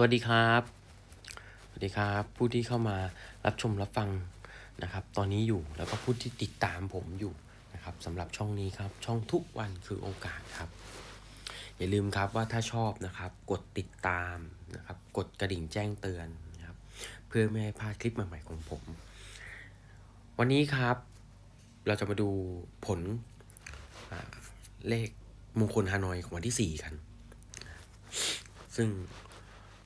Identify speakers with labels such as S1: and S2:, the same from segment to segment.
S1: สวัสดีครับ สวัสดีครับ ผู้ที่เข้ามารับชมรับฟังนะครับ ตอนนี้อยู่แล้วก็ผู้ที่ติดตามผมอยู่นะครับสำหรับช่องนี้ครับ ช่องทุกวันคือโอกาสครับ อย่าลืมครับว่าถ้าชอบนะครับ กดติดตามนะครับ กดกระดิ่งแจ้งเตือนนะครับ เพื่อไม่ให้พลาดคลิปใหม่ๆของผม วันนี้ครับ เราจะมาดูผลเลขมงคลฮานอยของวันที่ 4 กัน ซึ่ง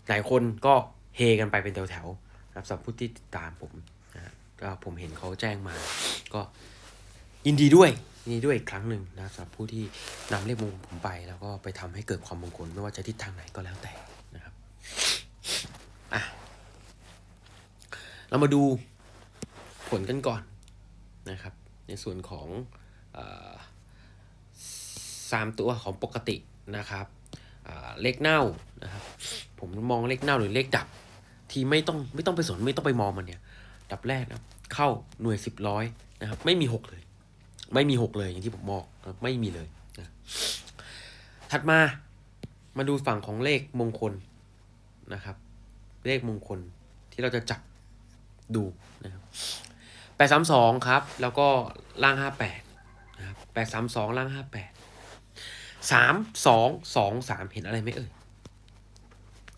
S1: หลายคนก็เฮกันไปเป็นแถวๆนะครับสำหรับผู้ที่ติดตามผมนะก็ผมเห็นเขาแจ้งมา ก็ยินดีด้วยยินดีด้วยอีกครั้งหนึ่งนะสำหรับผู้ที่นำเลขมงคลผมไป แล้วก็ไปทำให้เกิดความมงคลไม่ว่าจะทิศทางไหนก็แล้วแต่นะครับอะเรามาดูผลกันก่อนนะครับ ในส่วนของเออสามตัวของปกตินะครับอ่าเลขเน่านะครับ ผมมองเลขเน่าหรือเลขดับ ที่ไม่ต้องไม่ต้องไปสนไม่ต้องไปมองมันเนี่ย ดับแรกนะครับเข้าหน่วยสิบร้อยนะครับ ไม่มีหกเลย ไม่มีหกเลยอย่างที่ผมบอกนะไม่มีเลยนะถัดมามาดูฝั่งของเลขมงคลนะครับ เลขมงคลที่เราจะจับดูนะครับแปดสามสองครับ แล้วก็ล่างห้าแปดนะครับแปดสามสองล่างห้าแปดสามสองสองสามเห็นอะไรไหมเอ่ย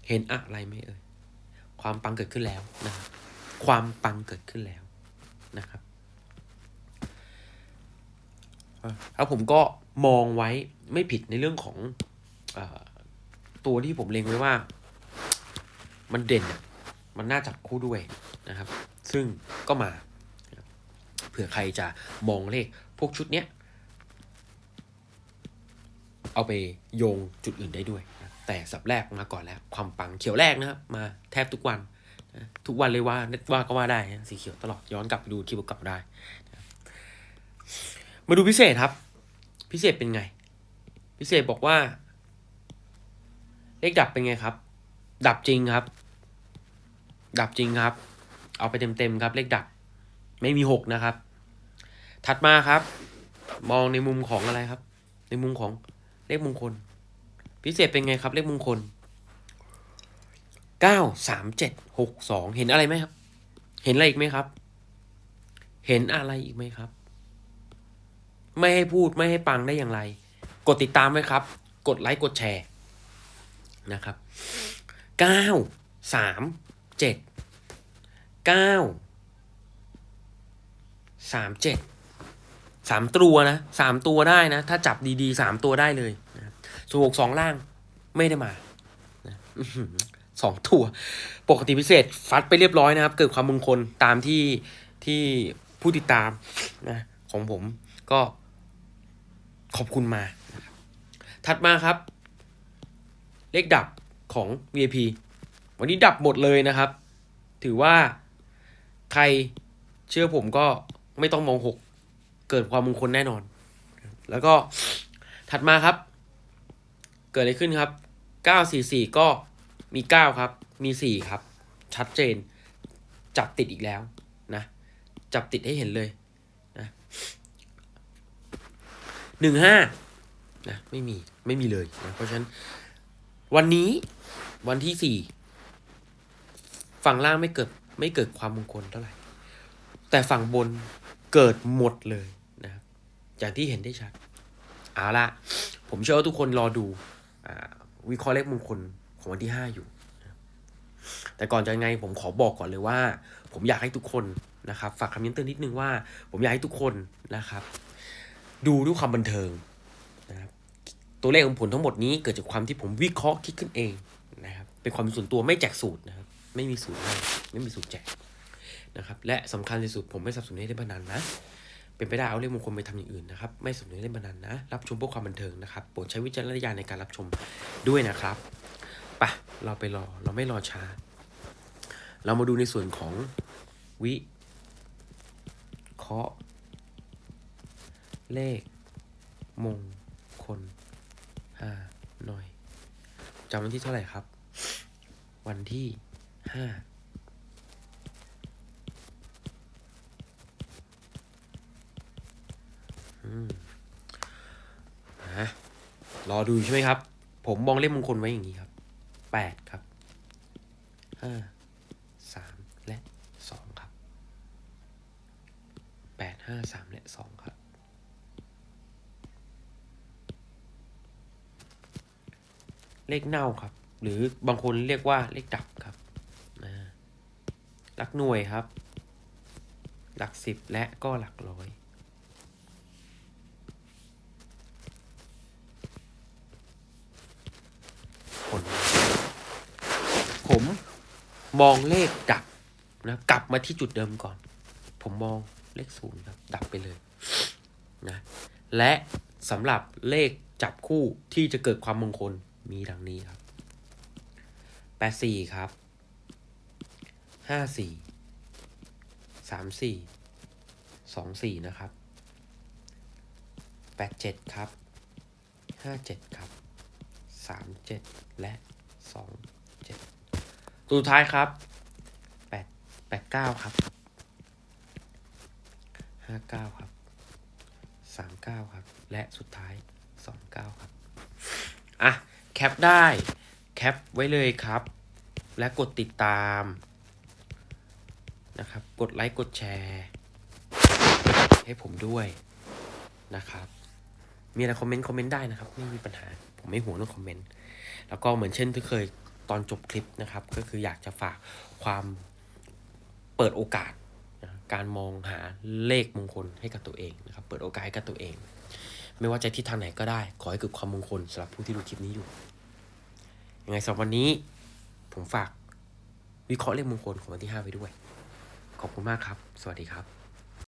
S1: เห็นอะไรไหมเอ่ย ความปังเกิดขึ้นแล้วนะครับ ความปังเกิดขึ้นแล้วนะครับ แล้วผมก็มองไว้ไม่ผิดในเรื่องของอตัวที่ผมเล็งไว้ว่า มันเด่นมันน่าจับคู่ด้วยนะครับ ซึ่งก็มา เผื่อใครจะมองเลขพวกชุดเนี้ย เอาไปโยงจุดอื่นได้ด้วย แต่สับแรกมาก่อนแล้ว ความปังเขียวแรกนะครับ มาแทบทุกวัน ทุกวันเลยว่าว่าก็ว่าได้สีเขียวตลอดย้อนกลับไปดูคลิปเก่าได้ มาดูพิเศษครับ พิเศษเป็นไง พิเศษบอกว่า เลขดับเป็นไงครับ ดับจริงครับ ดับจริงครับ เอาไปเต็มๆครับ เลขดับ ไม่มีหกนะครับ ถัดมาครับ มองในมุมของอะไรครับ ในมุมของเลขมงคล พิเศษเป็นไงครับเลขมงคลเก้าสามเจ็ดหกสองเห็นอะไรไหมครับ เห็นอะไรอีกไหมครับ เห็นอะไรอีกไหมครับ ไม่ให้พูดไม่ให้ปังได้อย่างไร กดติดตามไว้ครับ กดไลค์กดแชร์นะครับเก้าสามเจ็ดเก้าสามเจ็ดสามตัวนะสามตัวได้นะ ถ้าจับดีๆสามตัวได้เลย ส่วนหกสองล่างไม่ได้มาสองตัว ปกติพิเศษฟัดไปเรียบร้อยนะครับ เกิดความมงคลตามที่ที่ผู้ติดตามนะของผมก็ขอบคุณมา ถัดมาครับ เลขดับของ VIP วันนี้ดับหมดเลยนะครับ ถือว่าใครเชื่อผมก็ไม่ต้องมองหก เกิดความมงคลแน่นอน แล้วก็ถัดมาครับ เกิดอะไรขึ้นครับ 944 ก็มี 9 ครับ มี 4 ครับ ชัดเจน จับติดอีกแล้วนะ จับติดให้เห็นเลยนะหนึ่งห้านะไม่มีไม่มีเลยนะเพราะฉะนั้นวันนี้วันที่สี่ฝั่งล่างไม่เกิดไม่เกิดความมงคลเท่าไหร่ แต่ฝั่งบนเกิดหมดเลยนะอย่างที่เห็นได้ชัด เอาละผมเชื่อว่าทุกคนรอดู วิเคราะห์เลขมงคลของวันที่ห้าอยู่ แต่ก่อนจะยังไงผมขอบอกก่อนเลยว่า ผมอยากให้ทุกคนนะครับ ฝากคำย้ำเตือนนิดนึงว่า ผมอยากให้ทุกคนนะครับ ดูด้วยความบันเทิงนะครับตัวเลขของผลทั้งหมดนี้เกิดจากความที่ผมวิเคราะห์คิดขึ้นเองนะครับเป็นความส่วนตัวไม่แจกสูตรนะครับ ไม่มีสูตรให้ไม่มีสูตรแจกนะครับ และสำคัญที่สุดผมไม่สับสนให้เล่นพนันนะ เป็นไปได้เอาเลขมงคลไปทำอย่างอื่นนะครับ ไม่สนุนเล่นพนันนะ รับชมเพื่อความบันเทิงนะครับโปรดใช้วิจารณญาณในการรับชมด้วยนะครับปะเราไปรอเราไม่รอช้า เรามาดูในส่วนของวิเคราะห์เลขมงคลห้าหน่อยจำวันที่เท่าไหร่ครับ วันที่ห้า อืมนะรอดูใช่ไหมครับ ผมมองเลขมงคลไว้อย่างนี้ครับแปดครับห้าสามและสองครับแปดห้าสามและสองครับเลขเน่าครับ หรือบางคนเรียกว่าเลขดับครับนะหลักหน่วยครับ หลักสิบและก็หลักร้อย ผล ผม มองเลขดับนะกลับมาที่จุดเดิมก่อน ผมมองเลขศูนย์ครับดับไปเลยนะและสำหรับเลขจับคู่ที่จะเกิดความมงคลมีดังนี้ครับแปดสี่ครับห้าสี่สามสี่สองสี่นะครับแปดเจ็ดครับห้าเจ็ดครับสามเจ็ดและสอง สุดท้ายครับแปดแปดเก้าครับห้าเก้าครับสามเก้าครับ และสุดท้ายสองเก้าครับ อะ แคปได้ แคปไว้เลยครับ และกดติดตามนะครับ กดไลค์ กดแชร์ ให้ผมด้วยนะครับ มีอะไรคอมเมนต์ คอมเมนต์ได้นะครับ ไม่มีปัญหา ผมไม่ห่วงเรื่องคอมเมนต์ แล้วก็เหมือนเช่นที่เคย ตอนจบคลิปนะครับ ก็คืออยากจะฝากความเปิดโอกาสนะการมองหาเลขมงคลให้กับตัวเองนะครับ เปิดโอกาสให้กับตัวเอง ไม่ว่าจะทิศทางไหนก็ได้ ขอให้เกิดความมงคลสำหรับผู้ที่ดูคลิปนี้อยู่ยังไงสำหรับวันนี้ผมฝากวิเคราะห์เลขมงคลของวันที่ 5ไว้ด้วย ขอบคุณมากครับ สวัสดีครับ